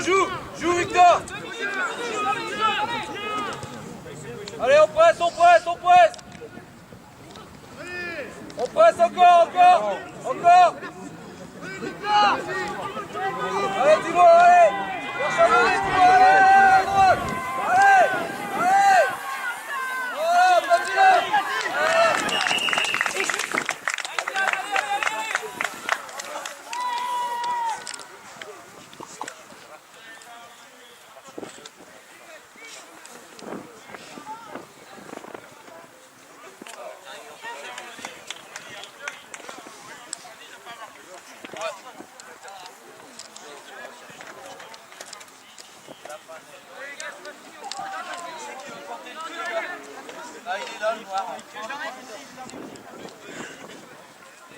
joue, joue Victor. Allez, on presse, on presse, on presse. On presse encore, encore Encore. Allez, Thibaut, allez Cherche à donner, Thibaut, allez à droite Allez Allez Oh, continue Ah, il est là, le noir. Je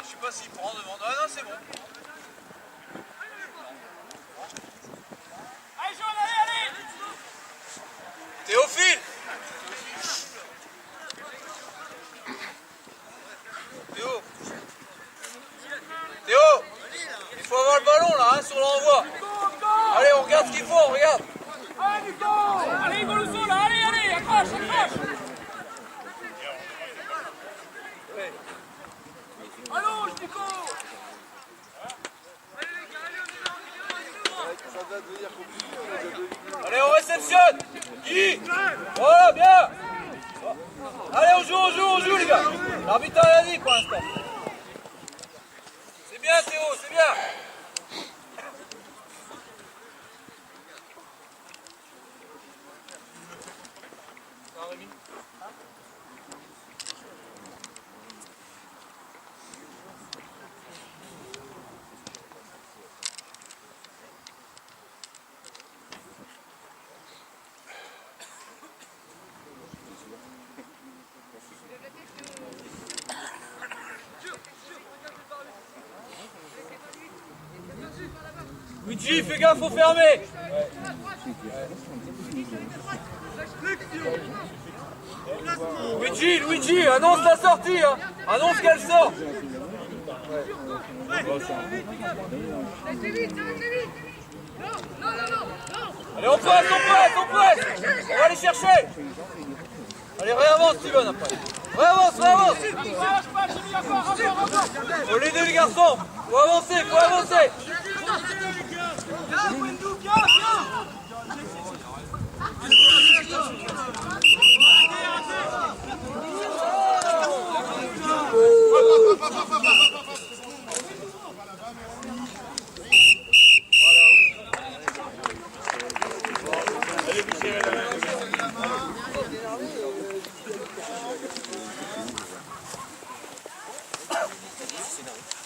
sais pas s'il prend devant. Ah non, c'est bon. Allez, jaune, allez, allez Théophile Théo Théo Il faut avoir le ballon là, hein, sur l'envoi. Allez, on regarde ce qu'il faut, on regarde. Allez, Allez, Goloso, là, allez, allez, accroche, accroche Allons, Nico Allez, on réceptionne. Guy. Voilà, bien. Allez, on joue, on joue, on joue, les gars. L'arbitre rien dit pour l'instant. C'est bien, Théo, c'est bien Luigi, fais gaffe, faut fermer Luigi, Luigi, annonce la sortie hein. Annonce qu'elle sort. Allez, on presse, on presse, on presse. On va aller chercher. Allez, réavance, Steven, après. Réavance, réavance. Encore Faut l'aider, les garçons Faut avancer, faut avancer Sinal.